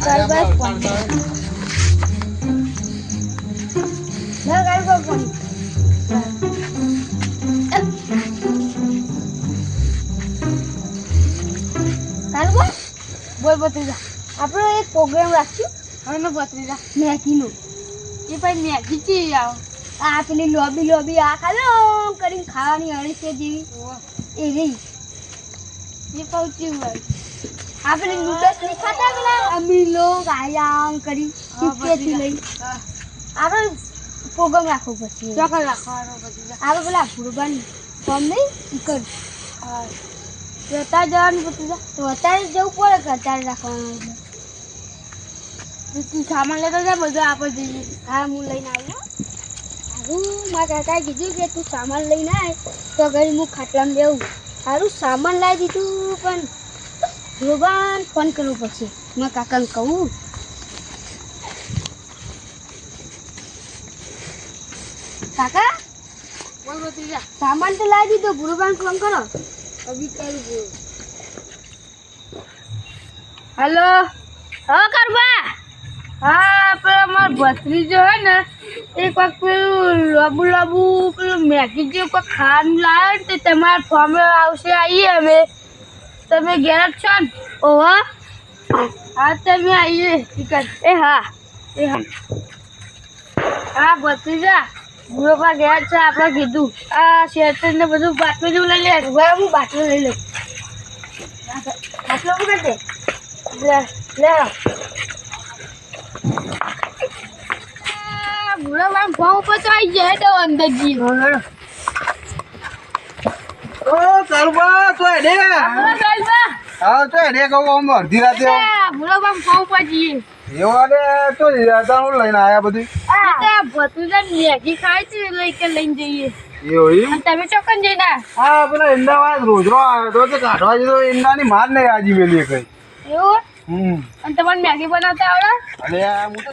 કરવા કાલકો બોલ બત્રીજા આપણે એક પ્રોગ્રામ રાખ્યું. હવે મેં બત્રીજા મેગીનો. એ પછી મેગી ચી આવ? આ પેલી લોબી લોબી આ ખાલો કરીને ખાવાની અળીસે જેવી. એ રહી. એ પહોંચ્યું હોય. આ પેલી નૂડલ્સ નહીં ખાતા પેલા અમીલો આયામ કરી ચીપકેથી લઈ. આપણે પ્રોગ્રામ રાખવો પછી ચોકર રાખવાનો પછી આપણે પેલા ભૂરબાન ફોર્મ નહીં કર તો અત્યારે જવાનું પછી તો અત્યારે જવું પડે કે અત્યારે રાખવાનું તું સામાન લેતો જાય બધું આપણે જઈએ હા હું લઈને આવ્યો હું. મારા કાકાએ કીધું કે તું સામાન લઈને આવે તો ઘરે હું ખાટલામાં બેવું સારું સામાન લાવી દીધું પણ ભગવાન ફોન કરવો પડશે. મેં કાકાને કહું. કાકા? બોલ સામાન તો લાવી દીધો. ગુરુબાન ફોન કરો. અભી કરું બોલ હેલો? હા કરવા હા પેલો મારો ભત્રીજો હે ને એક વખત પેલું લાબુ લાબુ પેલું મેગી જે કોઈ ખાવાનું લાવે ને તે તમારા ફોર્મે આવશે આવીએ અમે. તમે ઘેર છો ને? ઓહો. હા તમે આવીએ. ટિકટ. એ હા. એ હા. હા, ભત્રીજા. ગુરુપા ઘેર છે, આપણે કીધું. આ શેરતર ને બધું બાટલું જેવું લઈ લે. ભાઈ હું બાટલું લઈ લઉં. બાટલો શું દે લે લે. ગુરુપા ભાવ ઉપર તો આવી જાય તો અંદર જઈએ ઓ તો ગલબા હા તો એડે કહું આમ અડધી રાતે એવો આડે તો રાતાનું લઈને આયા બધું. મેગી ખાય છે લઈ કે લઈને જઈએ. તમે ચોકન જઈને હા પેલા ઈંડાવાળા રોજરો આવ્યો તો તે કાઢવા જતો ઈંડાની માર નહીં આજી મેલી કઈ એવું? અને તમારે મેગી બનાવતા આવડે? અરે હું તો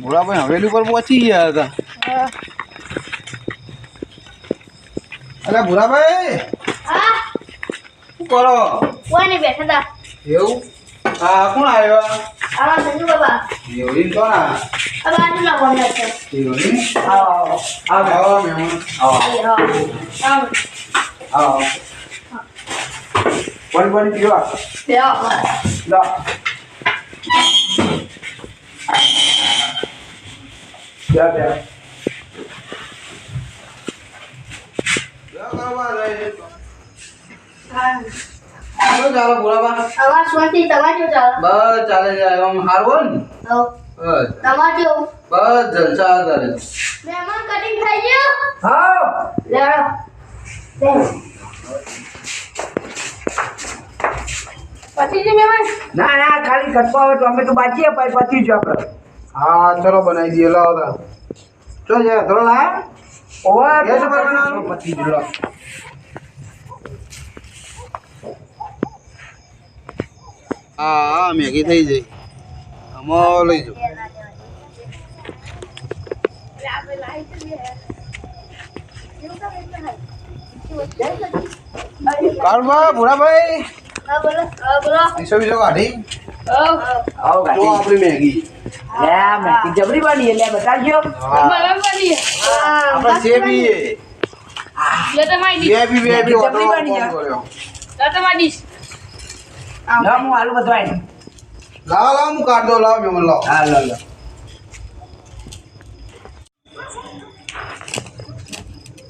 ભોળાભાઈ હવેલી પર પહોંચી ગયા હતા. અરે ભુરાભાઈ હા? શું કરો? કોને બેઠા હતા. એવું? હા કોણ આવ્યો? આવા સંજુ બાબા. એવું તો ના આ બાજુ ના કોને છે પીવા. બેહો લા. જા જા. શું ચાલો શાંતિ તમારે કેવું ચાલે? બસ ચાલે જાય આમ હારવો ને? બસ. તમારે કેવું બસ જલસા ચાલે મહેમાન કટિંગ થઈ ગયું? હા. લેડો મહેમાન? ના ના ખાલી કટકો આવે તો અમે તો બાચીએ પછી પતી જ આપણે. હા ચલો બનાવી દઈએ. લાવો તા. ચો જાય ધરો લાયા? ઓવા ઉપર બનાવવાનું? પતી જ લો હા હા મેગી થઈ જઈ આમાં લઈ જાઓ કાળબા ભૂરાભાઈ હા બોલો. હા બોલો. ઈસો બીસો કાઢી. આવો તો આપણી મેગી. જબરી બની લે બતાવજો. બરાબર બની આપણે સેબી લે તમારી ડીશ વેબી વેબી જબરી બની જા. લે તમારી ડીશ. લો હું આલુ બધું આઈ લાવો લાવો હું કાઢ દો લાવો મેમન લાવો. હા લો લો.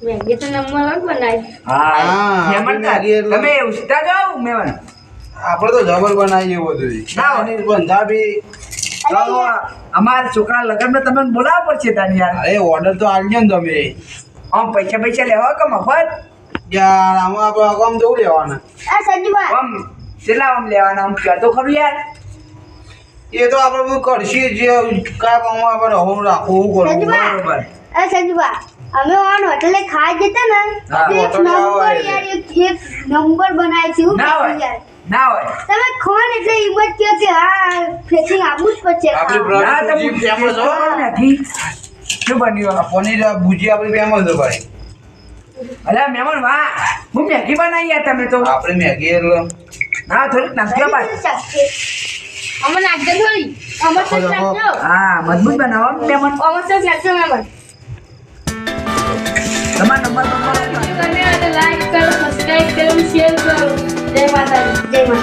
મેગી તો નંબર બનાવી. હા એટલે- તમે ઉસતા જાઓ મહેમાન આપણે તો જબર બનાવીએ બધું. ના. પંજાબી અમારા છોકરા લગ્નમાં તમને બોલાવવા પડશે તાની યાર અરે ઓર્ડર તો આલજો ને તમે. આમ પૈસા પૈસા લેવા કે મફત? યાર આમાં આપણે અગામ જવું લેવાના? આ સજીવા આમ કેટલા આમ લેવાના? આમ કહો તો ખરું યાર. એ તો આપણે બધું કરશે જે કા કામ આપણે હોમ રાખવું કરવું બરાબર. આ સજીવા અમે ઓન હોટલે ખાઈ જતા ને એક નંબર. યાર એક એક નંબર બનાવી છે ના યાર ના હોય. તમે ખો ને એટલે જ કહો કે હા ફેસિંગ આપવું જ પડશે ના તમે ફેમસ હો નથી શું બન્યું આ? પનીર ભુજી આપણી ફેમસ છે ભાઈ. અલા મેમણ વાહ. હું મેગી બનાવી યાર તમે તો. આપણે મેગી એટલે. ના થોડીક બધું ચાખશે. અમે નાખજો થોડી. અમર તો. નાખજો હા મજબૂત બનાવો મહેમાન અમર તો નાખજો મેમન તમારા નંબર નંબર અને జై మాతాజీ జై మాతా